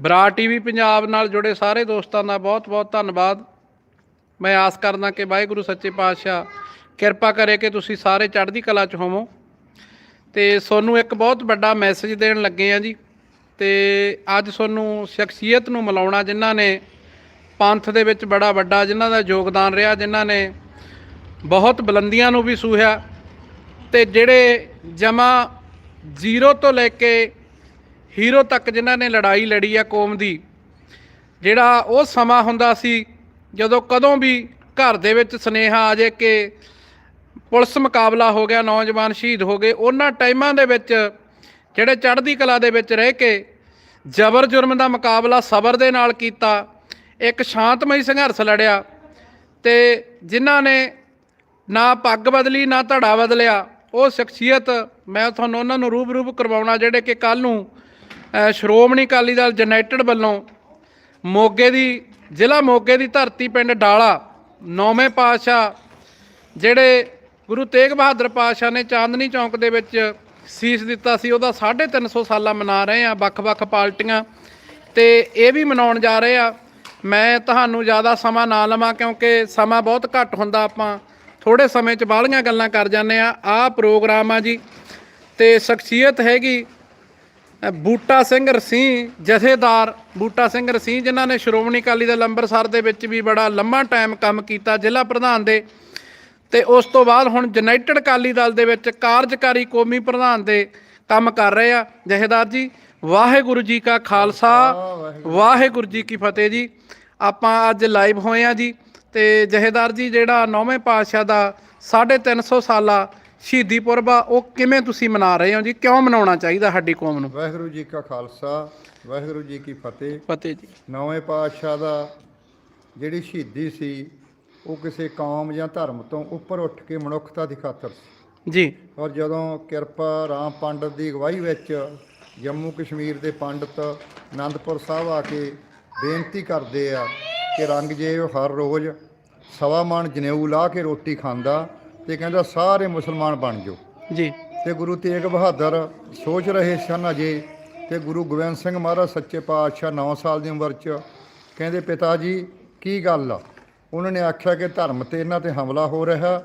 ਬਰਾ TV Punjab ਨਾਲ ਜੁੜੇ ਸਾਰੇ ਦੋਸਤਾਂ ਦਾ ਬਹੁਤ-ਬਹੁਤ ਧੰਨਵਾਦ। ਮੈਂ ਆਸ ਕਰਦਾ ਕਿ ਵਾਹਿਗੁਰੂ ਸੱਚੇ ਪਾਤਸ਼ਾਹ ਕਿਰਪਾ ਕਰੇ ਕਿ ਤੁਸੀਂ ਸਾਰੇ ਚੜ੍ਹਦੀ ਕਲਾ 'ਚ ਹੋਵੋ। ਤੇ ਤੁਹਾਨੂੰ ਇੱਕ ਬਹੁਤ ਵੱਡਾ ਮੈਸੇਜ ਦੇਣ ਲੱਗੇ ਆ ਜੀ। ਤੇ ਅੱਜ ਤੁਹਾਨੂੰ ਸ਼ਖਸੀਅਤ ਨੂੰ ਮਿਲਾਉਣਾ ਜਿਨ੍ਹਾਂ ਨੇ ਪੰਥ ਦੇ ਵਿੱਚ ਬੜਾ ਵੱਡਾ ਜਿਨ੍ਹਾਂ ਦਾ ਯੋਗਦਾਨ ਰਿਹਾ, ਜਿਨ੍ਹਾਂ ਨੇ ਬਹੁਤ ਬੁਲੰਦੀਆਂ ਨੂੰ ਵੀ ਸੂਹਿਆ। ਤੇ ਜਿਹੜੇ ਜਮਾ ਜ਼ੀਰੋ ਤੋਂ ਲੈ ਕੇ ਹੀਰੋ ਤੱਕ ਜਿਨ੍ਹਾਂ ਨੇ ਲੜਾਈ ਲੜੀ ਆ ਕੌਮ ਦੀ, ਜਿਹੜਾ ਉਹ ਸਮਾਂ ਹੁੰਦਾ ਸੀ ਜਦੋਂ ਕਦੋਂ ਵੀ ਘਰ ਦੇ ਵਿੱਚ ਸਨੇਹਾ ਆ ਜੇ ਕਿ ਪੁਲਿਸ ਮੁਕਾਬਲਾ ਹੋ ਗਿਆ, ਨੌਜਵਾਨ ਸ਼ਹੀਦ ਹੋ ਗਏ, ਉਹਨਾਂ ਟਾਈਮਾਂ ਦੇ ਵਿੱਚ ਜਿਹੜੇ ਚੜ੍ਹਦੀ ਕਲਾ ਦੇ ਵਿੱਚ ਰਹਿ ਕੇ ਜ਼ਬਰ ਜੁਰਮ ਦਾ ਮੁਕਾਬਲਾ ਸਬਰ ਦੇ ਨਾਲ ਕੀਤਾ, ਇੱਕ ਸ਼ਾਂਤਮਈ ਸੰਘਰਸ਼ ਲੜਿਆ ਤੇ ਜਿਨ੍ਹਾਂ ਨੇ ਨਾ ਪੱਗ ਬਦਲੀ, ਨਾ ਧੜਾ ਬਦਲਿਆ, ਉਹ ਸ਼ਖਸੀਅਤ ਮੈਂ ਤੁਹਾਨੂੰ ਉਹਨਾਂ ਨੂੰ ਰੂਬਰੂ ਕਰਵਾਉਣਾ ਜਿਹੜੇ ਕਿ ਕੱਲ ਨੂੰ ਸ਼੍ਰੋਮਣੀ ਅਕਾਲੀ ਦਲ ਯੂਨਾਈਟਿਡ ਵੱਲੋਂ ਮੋਗੇ ਦੀ, ਜ਼ਿਲ੍ਹਾ ਮੋਗੇ ਦੀ ਧਰਤੀ ਪਿੰਡ ਡਾਲਾ, ਨੌਵੇਂ ਪਾਤਸ਼ਾਹ, ਜਿਹੜੇ ਗੁਰੂ ਤੇਗ ਬਹਾਦਰ ਪਾਤਸ਼ਾਹ ਨੇ ਚਾਂਦਨੀ ਚੌਂਕ ਦੇ ਵਿੱਚ ਸੀਸ ਦਿੱਤਾ ਸੀ, ਉਹਦਾ 350 ਸਾਲਾ ਮਨਾ ਰਹੇ ਆ ਵੱਖ-ਵੱਖ ਪਾਰਟੀਆਂ, ਤੇ ਇਹ ਵੀ ਮਨਾਉਣ ਜਾ ਰਹੇ ਆ। ਮੈਂ ਤੁਹਾਨੂੰ ਜ਼ਿਆਦਾ ਸਮਾਂ ਨਾ ਲਵਾਂ, ਕਿਉਂਕਿ ਸਮਾਂ ਬਹੁਤ ਘੱਟ ਹੁੰਦਾ, ਆਪਾਂ ਥੋੜੇ ਸਮੇਂ 'ਚ ਬਾਹਲੀਆਂ ਗੱਲਾਂ ਕਰ ਜਾਂਦੇ ਆ। ਆਹ ਪ੍ਰੋਗਰਾਮ ਆ ਜੀ, ਤੇ ਸ਼ਖਸੀਅਤ ਹੈਗੀ ਬੂਟਾ ਸਿੰਘ ਰਸੀਂ ਜਥੇਦਾਰ ਬੂਟਾ ਸਿੰਘ ਰਸੀਂ ਜਿਨ੍ਹਾਂ ਨੇ ਸ਼੍ਰੋਮਣੀ ਅਕਾਲੀ ਦਲ ਅੰਮ੍ਰਿਤਸਰ ਦੇ ਵਿੱਚ ਵੀ ਬੜਾ ਲੰਮਾ ਟਾਈਮ ਕੰਮ ਕੀਤਾ, ਜ਼ਿਲ੍ਹਾ ਪ੍ਰਧਾਨ ਦੇ। ਤੇ ਉਸ ਤੋਂ ਬਾਅਦ ਹੁਣ ਯੂਨਾਈਟਿਡ ਅਕਾਲੀ ਦਲ ਦੇ ਵਿੱਚ ਕਾਰਜਕਾਰੀ ਕੌਮੀ ਪ੍ਰਧਾਨ ਦੇ ਕੰਮ ਕਰ ਰਹੇ ਆ। ਜਥੇਦਾਰ ਜੀ, ਵਾਹਿਗੁਰੂ ਜੀ ਕਾ ਖਾਲਸਾ, ਵਾਹਿਗੁਰੂ ਜੀ ਕੀ ਫਤਿਹ ਜੀ। ਆਪਾਂ ਅੱਜ ਲਾਈਵ ਹੋਏ ਆ ਜੀ। ਤੇ ਜਥੇਦਾਰ ਜੀ, ਜਿਹੜਾ ਨੌਵੇਂ ਪਾਤਸ਼ਾਹ ਦਾ 350 ਸਾਲਾ ਸ਼ਹੀਦੀ ਪੁਰਬ ਆ ਉਹ ਕਿਵੇਂ ਤੁਸੀਂ ਮਨਾ ਰਹੇ ਹੋ ਜੀ? ਕਿਉਂ ਮਨਾਉਣਾ ਚਾਹੀਦਾ ਸਾਡੀ ਕੌਮ ਨੂੰ? ਵਾਹਿਗੁਰੂ ਜੀ ਕਾ ਖਾਲਸਾ ਵਾਹਿਗੁਰੂ ਜੀ ਕੀ ਫਤਿਹ। ਫਤਿਹ ਜੀ। ਨੌਵੇਂ ਪਾਤਸ਼ਾਹ ਦਾ ਜਿਹੜੀ ਸ਼ਹੀਦੀ ਸੀ ਉਹ ਕਿਸੇ ਕੌਮ ਜਾਂ ਧਰਮ ਤੋਂ ਉੱਪਰ ਉੱਠ ਕੇ ਮਨੁੱਖਤਾ ਦੀ ਖਾਤਰ ਸੀ। ਜੀ। ਔਰ ਜਦੋਂ ਕਿਰਪਾ ਰਾਮ ਪੰਡਤ ਦੀ ਅਗਵਾਈ ਵਿੱਚ ਜੰਮੂ ਕਸ਼ਮੀਰ ਦੇ ਪੰਡਤ ਆਨੰਦਪੁਰ ਸਾਹਿਬ ਆ ਕੇ ਬੇਨਤੀ ਕਰਦੇ ਆ ਕਿ ਰੰਗਜੇਬ ਹਰ ਰੋਜ਼ ਸਵਾ ਮਣ ਜਨੇਊ ਲਾ ਕੇ ਰੋਟੀ ਖਾਂਦਾ ਤੇ ਕਹਿੰਦਾ ਸਾਰੇ ਮੁਸਲਮਾਨ ਬਣ ਜਾਓ। ਜੀ। ਤੇ ਗੁਰੂ ਤੇਗ ਬਹਾਦਰ ਸੋਚ ਰਹੇ ਸਨ ਅਜੇ ਤੇ ਗੁਰੂ ਗੋਬਿੰਦ ਸਿੰਘ ਮਹਾਰਾਜ ਸੱਚੇ ਪਾਤਸ਼ਾਹ 9 ਸਾਲ ਦੀ ਉਮਰ 'ਚ ਕਹਿੰਦੇ ਪਿਤਾ ਜੀ ਕੀ ਗੱਲ ਆ? ਉਹਨਾਂ ਨੇ ਆਖਿਆ ਕਿ ਧਰਮ ਤੇ ਇਹਨਾਂ ਤੇ ਹਮਲਾ ਹੋ ਰਿਹਾ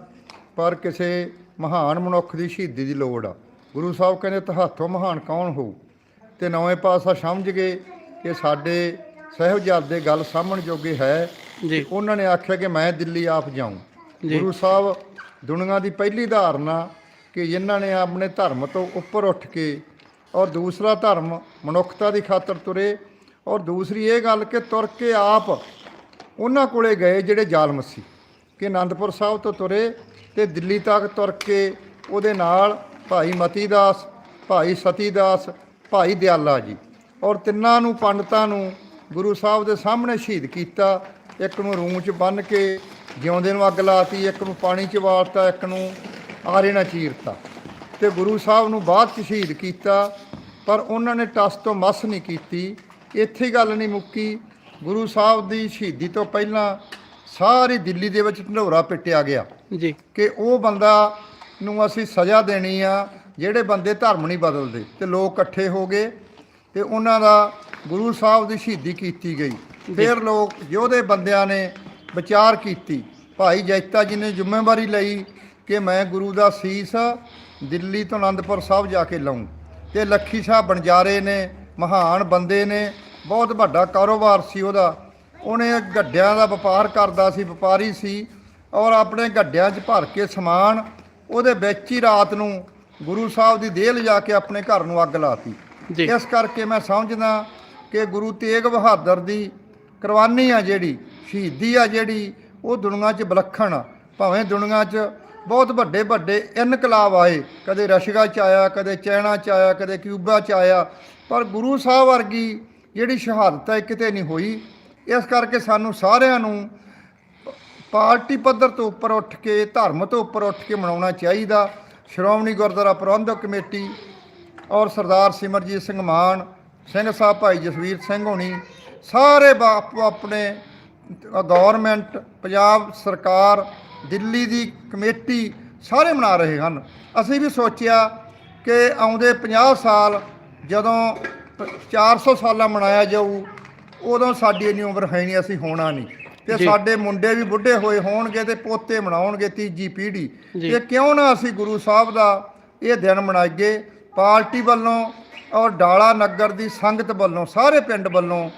ਪਰ ਕਿਸੇ ਮਹਾਨ ਮਨੁੱਖ ਦੀ ਸ਼ਹੀਦੀ ਦੀ ਲੋੜ ਆ। ਗੁਰੂ ਸਾਹਿਬ ਕਹਿੰਦੇ ਤੁਹਾਥੋਂ ਮਹਾਨ ਕੌਣ ਹੋਊ? ਤੇ ਨੌਵੇਂ ਪਾਤਸ਼ਾਹ ਸਮਝ ਗਏ ਕਿ ਸਾਡੇ ਸਾਹਿਬਜ਼ਾਦੇ ਗੱਲ ਸਾਹਮਣ ਜੋਗੇ ਹੈ। ਜੀ। ਉਹਨਾਂ ਨੇ ਆਖਿਆ ਕਿ ਮੈਂ ਦਿੱਲੀ ਆਪ ਜਾਊਂ। ਜੀ। ਗੁਰੂ ਸਾਹਿਬ ਦੁਨੀਆ ਦੀ ਪਹਿਲੀ ਧਾਰਨਾ ਕਿ ਜਿਨ੍ਹਾਂ ਨੇ ਆਪਣੇ ਧਰਮ ਤੋਂ ਉੱਪਰ ਉੱਠ ਕੇ ਔਰ ਦੂਸਰਾ ਧਰਮ ਮਨੁੱਖਤਾ ਦੀ ਖਾਤਰ ਤੁਰੇ ਔਰ ਦੂਸਰੀ ਇਹ ਗੱਲ ਕਿ ਤੁਰ ਕੇ ਆਪ ਉਹਨਾਂ ਕੋਲੇ ਗਏ ਜਿਹੜੇ ਜ਼ਾਲਮ ਸੀ ਕਿ ਆਨੰਦਪੁਰ ਸਾਹਿਬ ਤੋਂ ਤੁਰੇ ਤੇ ਦਿੱਲੀ ਤੱਕ ਤੁਰ ਕੇ ਉਹਦੇ ਨਾਲ ਭਾਈ ਮਤੀ ਦਾਸ ਭਾਈ ਸਤੀ ਦਾਸ ਭਾਈ ਦਿਆਲਾ ਜੀ ਔਰ ਤਿੰਨਾਂ ਨੂੰ ਪੰਡਤਾਂ ਨੂੰ ਗੁਰੂ ਸਾਹਿਬ ਦੇ ਸਾਹਮਣੇ ਸ਼ਹੀਦ ਕੀਤਾ, ਇੱਕ ਨੂੰ ਰੂੰ 'ਚ ਬੰਨ੍ਹ ਕੇ ਜਿਉਂਦੇ ਨੂੰ ਅੱਗ ਲਾਤੀ ਇੱਕ ਨੂੰ ਪਾਣੀ 'ਚ ਵਾਲਤਾ ਇੱਕ ਨੂੰ ਆਰੇ ਨਾਲ ਚੀਰਤਾ। ਤੇ ਗੁਰੂ ਸਾਹਿਬ ਨੂੰ ਬਾਅਦ 'ਚ ਸ਼ਹੀਦ ਕੀਤਾ ਪਰ ਉਹਨਾਂ ਨੇ ਟਸ ਤੋਂ ਮਸ ਨਹੀਂ ਕੀਤੀ ਇੱਥੇ ਗੱਲ ਨਹੀਂ ਮੁੱਕੀ। ਗੁਰੂ ਸਾਹਿਬ ਦੀ ਸ਼ਹੀਦੀ ਤੋਂ ਪਹਿਲਾਂ ਸਾਰੀ ਦਿੱਲੀ ਦੇ ਵਿੱਚ ਢੰਡੋਰਾ ਪਿੱਟਿਆ ਗਿਆ। ਜੀ। ਕਿ ਉਹ ਬੰਦਾ ਨੂੰ ਅਸੀਂ ਸਜ਼ਾ ਦੇਣੀ ਆ ਜਿਹੜੇ ਬੰਦੇ ਧਰਮ ਨਹੀਂ ਬਦਲਦੇ। ਤੇ ਲੋਕ ਇਕੱਠੇ ਹੋ ਗਏ ਤੇ ਉਹਨਾਂ ਦਾ ਗੁਰੂ ਸਾਹਿਬ ਦੀ ਸ਼ਹੀਦੀ ਕੀਤੀ ਗਈ। ਫਿਰ ਲੋਕ ਯੋਧੇ ਬੰਦਿਆਂ ਨੇ ਵਿਚਾਰ ਕੀਤੀ। ਭਾਈ ਜੈਤਾ ਜੀ ਨੇ ਜ਼ਿੰਮੇਵਾਰੀ ਲਈ ਕਿ ਮੈਂ ਗੁਰੂ ਦਾ ਸੀਸ ਦਿੱਲੀ ਤੋਂ ਆਨੰਦਪੁਰ ਸਾਹਿਬ ਜਾ ਕੇ ਲਾਉਂ ਤੇ ਲੱਖੀ ਸਾਹਿਬ ਬਣਜਾਰੇ ਨੇ ਮਹਾਨ ਬੰਦੇ ਨੇ ਬਹੁਤ ਵੱਡਾ ਕਾਰੋਬਾਰ ਸੀ ਉਹਦਾ। ਉਹਨੇ ਗੱਡਿਆਂ ਦਾ ਵਪਾਰ ਕਰਦਾ ਸੀ ਵਪਾਰੀ ਸੀ ਔਰ ਆਪਣੇ ਗੱਡਿਆਂ 'ਚ ਭਰ ਕੇ ਸਮਾਨ ਉਹਦੇ ਵਿੱਚ ਹੀ ਰਾਤ ਨੂੰ ਗੁਰੂ ਸਾਹਿਬ ਦੀ ਦੇਹ ਲਿਜਾ ਕੇ ਆਪਣੇ ਘਰ ਨੂੰ ਅੱਗ ਲਾਤੀ। ਇਸ ਕਰਕੇ ਮੈਂ ਸਮਝਦਾ ਕਿ ਗੁਰੂ ਤੇਗ ਬਹਾਦਰ ਦੀ ਕੁਰਬਾਨੀ ਆ ਜਿਹੜੀ ਸ਼ਹੀਦੀ ਆ ਜਿਹੜੀ, ਉਹ ਦੁਨੀਆ 'ਚ ਵਿਲੱਖਣ ਆ। ਭਾਵੇਂ ਦੁਨੀਆ 'ਚ ਬਹੁਤ ਵੱਡੇ ਵੱਡੇ ਇਨਕਲਾਬ ਆਏ, ਕਦੇ ਰਸ਼ੀਆ 'ਚ ਆਇਆ, ਕਦੇ ਚਾਈਨਾ 'ਚ ਆਇਆ, ਕਦੇ ਕਿਊਬਾ 'ਚ ਆਇਆ, ਪਰ ਗੁਰੂ ਸਾਹਿਬ ਵਰਗੀ ਜਿਹੜੀ ਸ਼ਹਾਦਤ ਹੈ ਕਿਤੇ ਨਹੀਂ ਹੋਈ। ਇਸ ਕਰਕੇ ਸਾਨੂੰ ਸਾਰਿਆਂ ਨੂੰ ਪਾਰਟੀ ਪੱਧਰ ਤੋਂ ਉੱਪਰ ਉੱਠ ਕੇ, ਧਰਮ ਤੋਂ ਉੱਪਰ ਉੱਠ ਕੇ ਮਨਾਉਣਾ ਚਾਹੀਦਾ। ਸ਼੍ਰੋਮਣੀ ਗੁਰਦੁਆਰਾ ਪ੍ਰਬੰਧਕ ਕਮੇਟੀ ਔਰ ਸਰਦਾਰ ਸਿਮਰਜੀਤ ਸਿੰਘ ਮਾਨ, ਸਿੰਘ ਸਾਹਿਬ ਭਾਈ ਜਸਵੀਰ ਸਿੰਘ ਹੋਣੀ, ਸਾਰੇ ਬਾਪ ਆਪਣੇ ਗਵਰਨਮੈਂਟ ਪੰਜਾਬ ਸਰਕਾਰ ਦਿੱਲੀ ਦੀ ਕਮੇਟੀ ਸਾਰੇ ਮਨਾ ਰਹੇ ਹਨ ਅਸੀਂ ਵੀ ਸੋਚਿਆ ਕਿ ਆਉਂਦੇ 50 ਸਾਲ ਜਦੋਂ 400 ਸਾਲਾ ਮਨਾਇਆ ਜਾਊ ਉਦੋਂ ਸਾਡੀ ਇੰਨੀ ਉਮਰ ਹੈ ਨਹੀਂ ਅਸੀਂ ਹੋਣਾ ਨਹੀਂ ਤੇ। ਸਾਡੇ ਮੁੰਡੇ ਵੀ ਬੁੱਢੇ ਹੋਏ ਹੋਣਗੇ ਤੇ ਪੋਤੇ ਮਨਾਉਣਗੇ ਤੀਜੀ ਪੀੜ੍ਹੀ। ਤੇ ਕਿਉਂ ਨਾ ਅਸੀਂ ਗੁਰੂ ਸਾਹਿਬ ਦਾ ਇਹ ਦਿਨ ਮਨਾਈਏ ਪਾਰਟੀ ਵੱਲੋਂ ਔਰ ਡਾਲਾ ਨਗਰ ਦੀ ਸੰਗਤ ਵੱਲੋਂ ਸਾਰੇ ਪਿੰਡ ਵੱਲੋਂ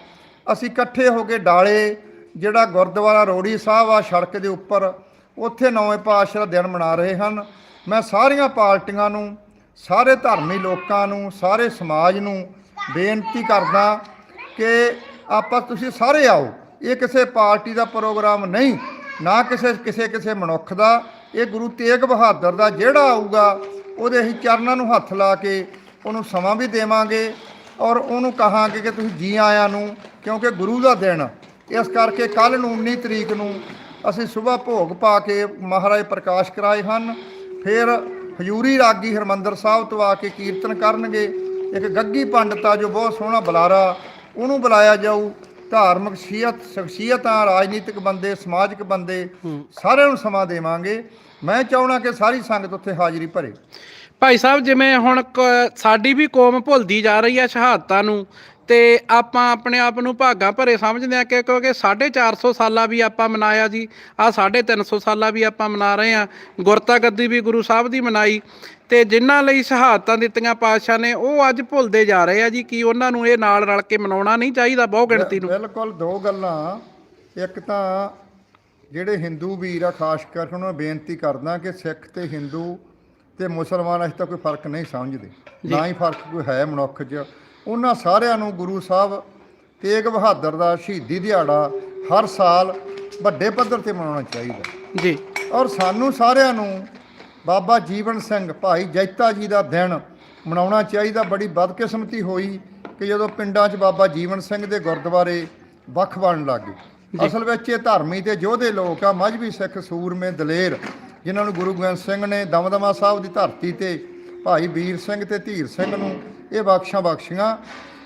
ਅਸੀਂ ਇਕੱਠੇ ਹੋ ਕੇ ਡਾਲੇ ਜਿਹੜਾ ਗੁਰਦੁਆਰਾ ਰੋੜੀ ਸਾਹਿਬ ਆ ਸੜਕ ਦੇ ਉੱਪਰ, ਉੱਥੇ ਨੌਵੇਂ ਪਾਤਸ਼ਾਹ ਦਾ ਦਿਨ ਮਨਾ ਰਹੇ ਹਨ। ਮੈਂ ਸਾਰੀਆਂ ਪਾਰਟੀਆਂ ਨੂੰ, ਸਾਰੇ ਧਰਮੀ ਲੋਕਾਂ ਨੂੰ, ਸਾਰੇ ਸਮਾਜ ਨੂੰ ਬੇਨਤੀ ਕਰਦਾ ਕਿ ਆਪਾਂ ਤੁਸੀਂ ਸਾਰੇ ਆਓ। ਇਹ ਕਿਸੇ ਪਾਰਟੀ ਦਾ ਪ੍ਰੋਗਰਾਮ ਨਹੀਂ, ਨਾ ਕਿਸੇ ਕਿਸੇ ਕਿਸੇ ਮਨੁੱਖ ਦਾ। ਇਹ ਗੁਰੂ ਤੇਗ ਬਹਾਦਰ ਦਾ ਜਿਹੜਾ ਆਊਗਾ, ਉਹਦੇ ਅਸੀਂ ਚਰਨਾਂ ਨੂੰ ਹੱਥ ਲਾ ਕੇ ਉਹਨੂੰ ਸਮਾਂ ਵੀ ਦੇਵਾਂਗੇ ਔਰ ਉਹਨੂੰ ਕਹਾਂਗੇ ਕਿ ਤੁਸੀਂ ਜੀ ਆਇਆਂ ਨੂੰ, ਕਿਉਂਕਿ ਗੁਰੂ ਦਾ ਦਿਨ ਇਸ ਕਰਕੇ ਕੱਲ ਨੂੰ 19 ਤਰੀਕ ਨੂੰ ਅਸੀਂ ਸਵੇਰ ਭੋਗ ਪਾ ਕੇ ਮਹਾਰਾਜ ਪ੍ਰਕਾਸ਼ ਕਰਾਏ ਹਨ। ਫਿਰ ਹਜੂਰੀ ਰਾਗੀ ਹਰਮੰਦਰ ਸਾਹਿਬ ਤੋਂ ਆ ਕੇ ਕੀਰਤਨ ਕਰਨਗੇ। ਇੱਕ ਗੱਗੀ ਪੰਡਤ ਆ ਜੋ ਬਹੁਤ ਸੋਹਣਾ ਬੁਲਾਰਾ ਉਹਨੂੰ ਬੁਲਾਇਆ ਜਾਊ। ਧਾਰਮਿਕ ਸ਼ਖਸੀਅਤ ਸ਼ਖਸੀਅਤਾਂ ਰਾਜਨੀਤਿਕ ਬੰਦੇ ਸਮਾਜਿਕ ਬੰਦੇ ਸਾਰਿਆਂ ਨੂੰ ਸਮਾਂ ਦੇਵਾਂਗੇ। ਮੈਂ ਚਾਹਣਾ ਕਿ ਸਾਰੀ ਸੰਗਤ ਉੱਥੇ ਹਾਜ਼ਰੀ ਭਰੇ। ਭਾਈ ਸਾਹਿਬ ਜਿਵੇਂ ਹੁਣ ਸਾਡੀ ਵੀ ਕੌਮ ਭੁੱਲਦੀ ਜਾ ਰਹੀ ਹੈ ਸ਼ਹਾਦਤਾਂ ਨੂੰ ਤੇ ਆਪਾਂ ਆਪਣੇ ਆਪ ਨੂੰ ਭਾਗਾ ਭਰੇ ਸਮਝਦੇ ਆ ਕਿ ਕਿਉਂਕਿ 450 ਸਾਲਾ ਵੀ ਆਪਾਂ ਮਨਾਇਆ ਜੀ ਆ 350 ਸਾਲਾ ਵੀ ਆਪਾਂ ਮਨਾ ਰਹੇ ਆ ਗੁਰਤਾ ਗੱਦੀ ਵੀ ਗੁਰੂ ਸਾਹਿਬ ਦੀ ਮਨਾਈ ਤੇ ਜਿਨ੍ਹਾਂ ਲਈ ਸ਼ਹਾਦਤਾਂ ਦਿੱਤੀਆਂ ਪਾਤਸ਼ਾਹ ਨੇ ਉਹ ਅੱਜ ਭੁੱਲਦੇ ਜਾ ਰਹੇ ਆ ਜੀ ਕੀ ਉਹਨਾਂ ਨੂੰ ਇਹ ਨਾਲ ਰਲ ਕੇ ਮਨਾਉਣਾ ਨਹੀਂ ਚਾਹੀਦਾ ਬਹੁ ਗਿਣਤੀ ਨੂੰ। ਬਿਲਕੁਲ ਦੋ ਗੱਲਾਂ। ਇੱਕ ਤਾਂ ਜਿਹੜੇ ਹਿੰਦੂ ਵੀਰ ਆ ਖਾਸ ਕਰਕੇ ਉਹਨਾਂ ਨੂੰ ਬੇਨਤੀ ਕਰਦਾ ਕਿ ਸਿੱਖ ਤੇ ਹਿੰਦੂ ਤੇ ਮੁਸਲਮਾਨ ਅਸੀਂ ਤਾਂ ਕੋਈ ਫ਼ਰਕ ਨਹੀਂ ਸਮਝਦੇ। ਨਾ ਹੀ ਫ਼ਰਕ ਕੋਈ ਹੈ ਮਨੁੱਖ 'ਚ। ਉਹਨਾਂ ਸਾਰਿਆਂ ਨੂੰ ਗੁਰੂ ਸਾਹਿਬ ਤੇਗ ਬਹਾਦਰ ਦਾ ਸ਼ਹੀਦੀ ਦਿਹਾੜਾ ਹਰ ਸਾਲ ਵੱਡੇ ਪੱਧਰ ਤੇ ਮਨਾਉਣਾ ਚਾਹੀਦਾ ਜੀ। ਔਰ ਸਾਨੂੰ ਸਾਰਿਆਂ ਨੂੰ ਬਾਬਾ ਜੀਵਨ ਸਿੰਘ ਭਾਈ ਜੈਤਾ ਜੀ ਦਾ ਦਿਨ ਮਨਾਉਣਾ ਚਾਹੀਦਾ। ਬੜੀ ਬਦਕਿਸਮਤੀ ਹੋਈ ਕਿ ਜਦੋਂ ਪਿੰਡਾਂ 'ਚ ਬਾਬਾ ਜੀਵਨ ਸਿੰਘ ਦੇ ਗੁਰਦੁਆਰੇ ਵੱਖ ਬਣਨ ਲੱਗੇ ਅਸਲ ਵਿੱਚ ਇਹ ਧਰਮੀ ਤੇ ਯੋਧੇ ਲੋਕ ਆ ਮਜਬੀ ਸਿੱਖ ਸੂਰਮੇ ਦਲੇਰ ਜਿਨ੍ਹਾਂ ਨੂੰ ਗੁਰੂ ਗੋਬਿੰਦ ਸਿੰਘ ਨੇ ਦਮਦਮਾ ਸਾਹਿਬ ਦੀ ਧਰਤੀ ਤੇ ਭਾਈ ਵੀਰ ਸਿੰਘ ਤੇ ਧੀਰ ਸਿੰਘ ਨੂੰ ਇਹ ਬਖਸ਼ਾਂ ਬਖਸ਼ੀਆਂ।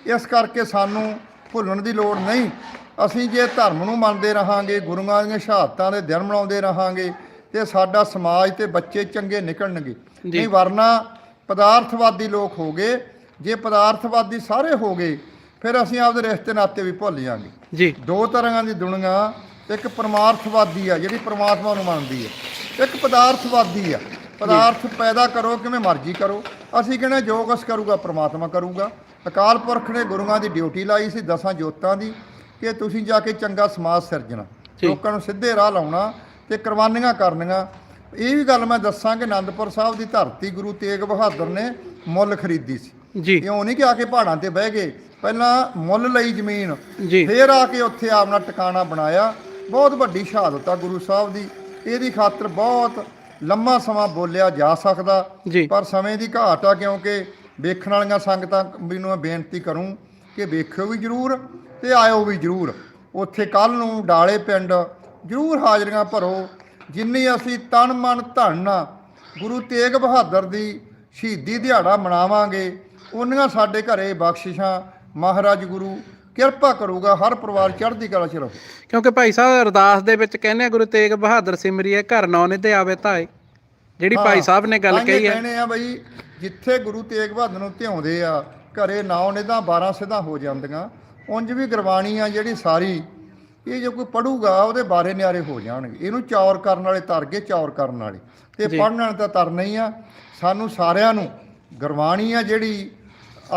ਇਸ ਕਰਕੇ ਸਾਨੂੰ ਭੁੱਲਣ ਦੀ ਲੋੜ ਨਹੀਂ। ਅਸੀਂ ਜੇ ਧਰਮ ਨੂੰ ਮੰਨਦੇ ਰਹਾਂਗੇ ਗੁਰੂਆਂ ਦੀਆਂ ਸ਼ਹਾਦਤਾਂ ਦੇ ਦਿਨ ਮਨਾਉਂਦੇ ਰਹਾਂਗੇ ਤੇ ਸਾਡਾ ਸਮਾਜ ਤੇ ਬੱਚੇ ਚੰਗੇ ਨਿਕਲਣਗੇ। ਨਹੀਂ ਵਰਨਾ ਪਦਾਰਥਵਾਦੀ ਲੋਕ ਹੋ ਗਏ। ਜੇ ਪਦਾਰਥਵਾਦੀ ਸਾਰੇ ਹੋ ਗਏ ਫਿਰ ਅਸੀਂ ਆਪਦੇ ਰਿਸ਼ਤੇ ਨਾਤੇ ਵੀ ਭੁੱਲ ਜਾਾਂਗੇ। ਜੀ। ਦੋ ਤਰ੍ਹਾਂ ਦੀ ਦੁਨੀਆ ਇੱਕ ਪਰਮਾਰਥਵਾਦੀ ਆ ਜਿਹੜੀ ਪ੍ਰਮਾਤਮਾ ਨੂੰ ਮੰਨਦੀ ਹੈ ਇੱਕ ਪਦਾਰਥਵਾਦੀ ਆ। ਪਦਾਰਥ ਪੈਦਾ ਕਰੋ ਕਿਵੇਂ ਮਰਜ਼ੀ ਕਰੋ। ਅਸੀਂ ਕਹਿੰਦੇ ਜੋ ਕੁਛ ਕਰੂਗਾ ਪ੍ਰਮਾਤਮਾ ਕਰੂਗਾ। ਅਕਾਲ ਪੁਰਖ ਨੇ ਗੁਰੂਆਂ ਦੀ ਡਿਊਟੀ ਲਾਈ ਸੀ ਦਸਾਂ ਜੋਤਾਂ ਦੀ ਕਿ ਤੁਸੀਂ ਜਾ ਕੇ ਚੰਗਾ ਸਮਾਜ ਸਿਰਜਣਾ। ਲੋਕਾਂ ਨੂੰ ਸਿੱਧੇ ਰਾਹ ਲਾਉਣਾ ਤੇ ਕੁਰਬਾਨੀਆਂ ਕਰਨੀਆਂ। ਇਹ ਵੀ ਗੱਲ ਮੈਂ ਦੱਸਾਂ ਕਿ ਆਨੰਦਪੁਰ ਸਾਹਿਬ ਦੀ ਧਰਤੀ ਗੁਰੂ ਤੇਗ ਬਹਾਦਰ ਨੇ ਮੁੱਲ ਖਰੀਦੀ ਸੀ। ਜੀ। ਇਉਂ ਨਹੀਂ ਕਿ ਆ ਕੇ ਪਹਾੜਾਂ ਤੇ ਬਹਿ ਗਏ। ਪਹਿਲਾਂ ਮੁੱਲ ਲਈ ਜ਼ਮੀਨ ਫੇਰ ਆ ਕੇ ਉੱਥੇ ਆਪਣਾ ਟਿਕਾਣਾ ਬਣਾਇਆ। ਬਹੁਤ ਵੱਡੀ ਸ਼ਹਾਦਤ ਆ ਗੁਰੂ ਸਾਹਿਬ ਦੀ। ਇਹਦੀ ਖਾਤਰ ਬਹੁਤ ਲੰਮਾ ਸਮਾਂ ਬੋਲਿਆ ਜਾ ਸਕਦਾ ਜੀ। ਪਰ ਸਮੇਂ ਦੀ ਘਾਟ ਆ ਕਿਉਂਕਿ ਵੇਖਣ ਵਾਲੀਆਂ ਸੰਗਤਾਂ ਮੈਨੂੰ ਮੈਂ ਬੇਨਤੀ ਕਰੂੰ ਕਿ ਵੇਖਿਓ ਵੀ ਜ਼ਰੂਰ ਤੇ ਆਇਓ ਵੀ ਜ਼ਰੂਰ। ਉੱਥੇ ਕੱਲ ਨੂੰ ਡਾਲੇ ਪਿੰਡ ਜ਼ਰੂਰ ਹਾਜ਼ਰੀਆਂ ਭਰੋ ਜਿੰਨੀ ਅਸੀਂ ਤਨ ਮਨ ਧਨ ਗੁਰੂ ਤੇਗ ਬਹਾਦਰ ਦੀ ਸ਼ਹੀਦੀ ਦਿਹਾੜਾ ਮਨਾਵਾਂਗੇ ਉਹਨੀਆਂ ਸਾਡੇ ਘਰੇ ਬਖਸ਼ਿਸ਼ਾਂ ਮਹਾਰਾਜ ਗੁਰੂ ਕਿਰਪਾ ਕਰੂਗਾ ਹਰ ਪਰਿਵਾਰ ਚੜ੍ਹਦੀ ਕਲਾ ਚ ਰਹੋ। ਕਿਉਂਕਿ ਭਾਈ ਸਾਹਿਬ ਅਰਦਾਸ ਦੇ ਵਿੱਚ ਕਹਿੰਦੇ ਆ ਗੁਰੂ ਤੇਗ ਬਹਾਦਰ ਸਿਮਰੀਏ ਘਰ ਨੌ ਨੇ ਤੇ ਆਵੇ ਧਾਏ ਜਿਹੜੀ ਭਾਈ ਸਾਹਿਬ ਨੇ ਗੱਲ ਕਹੀ ਹੈ। ਕਹਿੰਦੇ ਆ ਬਈ ਜਿੱਥੇ ਗੁਰੂ ਤੇਗ ਬਹਾਦਰ ਨੂੰ ਧਿਆਉਂਦੇ ਆ ਘਰੇ ਨਾਉ ਨੇ ਤਾਂ 12 ਸਿੱਧਾ ਹੋ ਜਾਂਦੀਆਂ। ਉਂਝ ਵੀ ਗੁਰਬਾਣੀ ਆ ਜਿਹੜੀ ਸਾਰੀ ਇਹ ਜੇ ਕੋਈ ਪੜੂਗਾ ਉਹਦੇ ਬਾਰੇ ਨਿਆਰੇ ਹੋ ਜਾਣਗੇ। ਇਹਨੂੰ ਚੌਰ ਕਰਨ ਵਾਲੇ ਤਰ ਗਏ ਚੌਰ ਕਰਨ ਵਾਲੇ। ਤੇ ਜੀ। ਪੜ੍ਹਨ ਵਾਲੇ ਤਾਂ ਤਰਨਾ ਹੀ ਆ। ਸਾਨੂੰ ਸਾਰਿਆਂ ਨੂੰ ਗੁਰਬਾਣੀ ਆ ਜਿਹੜੀ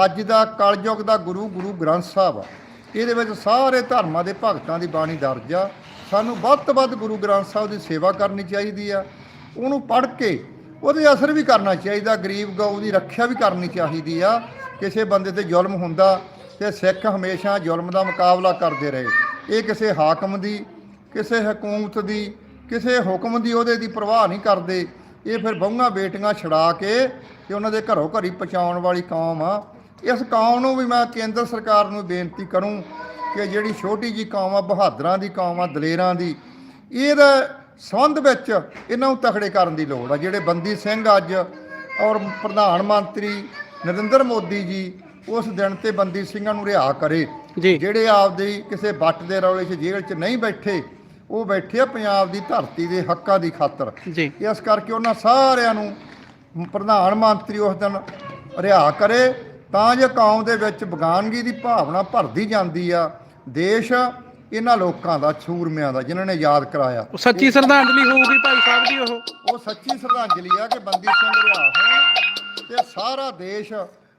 ਅੱਜ ਦਾ ਕਲਯੁਗ ਦਾ ਗੁਰੂ ਗੁਰੂ ਗ੍ਰੰਥ ਸਾਹਿਬ ਆ। ਇਹਦੇ ਵਿੱਚ ਸਾਰੇ ਧਰਮਾਂ ਦੇ ਭਗਤਾਂ ਦੀ ਬਾਣੀ ਦਰਜ ਆ। ਸਾਨੂੰ ਵੱਧ ਤੋਂ ਵੱਧ ਗੁਰੂ ਗ੍ਰੰਥ ਸਾਹਿਬ ਦੀ ਸੇਵਾ ਕਰਨੀ ਚਾਹੀਦੀ ਆ। ਉਹਨੂੰ ਪੜ੍ਹ ਕੇ ਉਹਦੇ ਅਸਰ ਵੀ ਕਰਨਾ ਚਾਹੀਦਾ, ਗਰੀਬ ਗਊ ਦੀ ਰੱਖਿਆ ਵੀ ਕਰਨੀ ਚਾਹੀਦੀ ਆ। ਕਿਸੇ ਬੰਦੇ ਤੇ ਜ਼ੁਲਮ ਹੁੰਦਾ ਤੇ ਸਿੱਖ ਹਮੇਸ਼ਾ ਜ਼ੁਲਮ ਦਾ ਮੁਕਾਬਲਾ ਕਰਦੇ ਰਹੇ। ਇਹ ਕਿਸੇ ਹਾਕਮ ਦੀ, ਕਿਸੇ ਹਕੂਮਤ ਦੀ, ਕਿਸੇ ਹੁਕਮ ਦੀ ਉਹਦੇ ਦੀ ਪਰਵਾਹ ਨਹੀਂ ਕਰਦੇ। ਇਹ ਫਿਰ ਬਹੂਆਂ ਬੇਟੀਆਂ ਛੜਾ ਕੇ ਤੇ ਉਹਨਾਂ ਦੇ ਘਰੋਂ ਘਰੀ ਪਹੁੰਚਾਉਣ ਵਾਲੀ ਕੌਮ ਆ। ਇਸ ਕੌਮ ਨੂੰ ਵੀ ਮੈਂ ਕੇਂਦਰ ਸਰਕਾਰ ਨੂੰ ਬੇਨਤੀ ਕਰੂੰ ਕਿ ਜਿਹੜੀ ਛੋਟੀ ਜੀ ਕੌਮ ਆ ਬਹਾਦਰਾਂ ਦੀ ਕੌਮ ਆ ਦਲੇਰਾਂ ਦੀ ਇਹਦਾ ਸੰਬੰਧ ਵਿੱਚ ਇਹਨਾਂ ਨੂੰ ਤਖੜੇ ਕਰਨ ਦੀ ਲੋੜ ਆ। ਜਿਹੜੇ ਬੰਦੀ ਸਿੰਘ ਅੱਜ ਔਰ ਪ੍ਰਧਾਨ ਮੰਤਰੀ ਨਰਿੰਦਰ ਮੋਦੀ ਜੀ ਉਸ ਦਿਨ ਤੇ ਬੰਦੀ ਸਿੰਘਾਂ ਨੂੰ ਰਿਹਾ ਕਰੇ। ਜਿਹੜੇ ਆਪਦੀ ਕਿਸੇ ਵੱਟ ਦੇ ਰੌਲੇ 'ਚ ਜੇਲ੍ਹ 'ਚ ਨਹੀਂ ਬੈਠੇ ਉਹ ਬੈਠੇ ਆ ਪੰਜਾਬ ਦੀ ਧਰਤੀ ਦੇ ਹੱਕਾਂ ਦੀ ਖਾਤਰ। ਇਸ ਕਰਕੇ ਉਹਨਾਂ ਸਾਰਿਆਂ ਨੂੰ ਪ੍ਰਧਾਨ ਮੰਤਰੀ ਉਸ ਦਿਨ ਰਿਹਾ ਕਰੇ। ਤਾਂ ਜੇ ਕੌਮ ਦੇ ਵਿੱਚ ਬਗਾਨਗੀ ਦੀ ਭਾਵਨਾ ਭਰਦੀ ਜਾਂਦੀ ਆ ਦੇਸ਼ ਇਹਨਾਂ ਲੋਕਾਂ ਦਾ ਸੂਰਮਿਆਂ ਦਾ ਜਿਨ੍ਹਾਂ ਨੇ ਯਾਦ ਕਰਾਇਆ। ਉਹ ਸੱਚੀ ਸ਼ਰਧਾਂਜਲੀ ਹੋਊਗੀ ਭਾਈ ਸਾਹਿਬ ਦੀ ਉਹ। ਉਹ ਸੱਚੀ ਸ਼ਰਧਾਂਜਲੀ ਆ ਕਿ ਬੰਦੀ ਸਿੰਘ ਰਿਹਾ ਹੋਣ ਤੇ ਸਾਰਾ ਦੇਸ਼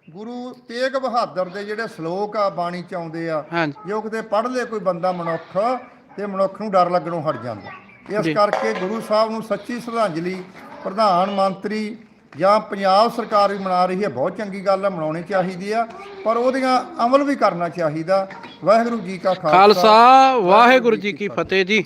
ਗੁਰੂ ਤੇਗ ਬਹਾਦਰ ਦੇ ਜਿਹੜੇ ਸ਼ਲੋਕ ਆ ਬਾਣੀ ਚ ਆਉਂਦੇ ਆ ਜੋ ਕਿਤੇ ਪੜ੍ਹ ਲੇ ਕੋਈ ਬੰਦਾ ਮਨੁੱਖ ਤੇ ਮਨੁੱਖ ਨੂੰ ਡਰ ਲੱਗਣੋਂ ਹਟ ਜਾਂਦਾ। ਇਸ। ਕਰਕੇ ਗੁਰੂ ਸਾਹਿਬ ਨੂੰ ਸੱਚੀ ਸ਼ਰਧਾਂਜਲੀ ਪ੍ਰਧਾਨ ਮੰਤਰੀ ਜਾਂ ਪੰਜਾਬ ਸਰਕਾਰ ਵੀ ਮਨਾ ਰਹੀ ਹੈ ਬਹੁਤ ਚੰਗੀ ਗੱਲ ਹੈ ਮਨਾਉਣੀ ਚਾਹੀਦੀ ਆ ਪਰ ਉਹਦੀਆਂ ਅਮਲ ਵੀ ਕਰਨਾ ਚਾਹੀਦਾ। ਵਾਹਿਗੁਰੂ ਜੀ ਕਾ ਖਾਲਸਾ ਵਾਹਿਗੁਰੂ ਜੀ ਕੀ ਫਤਿਹ ਜੀ।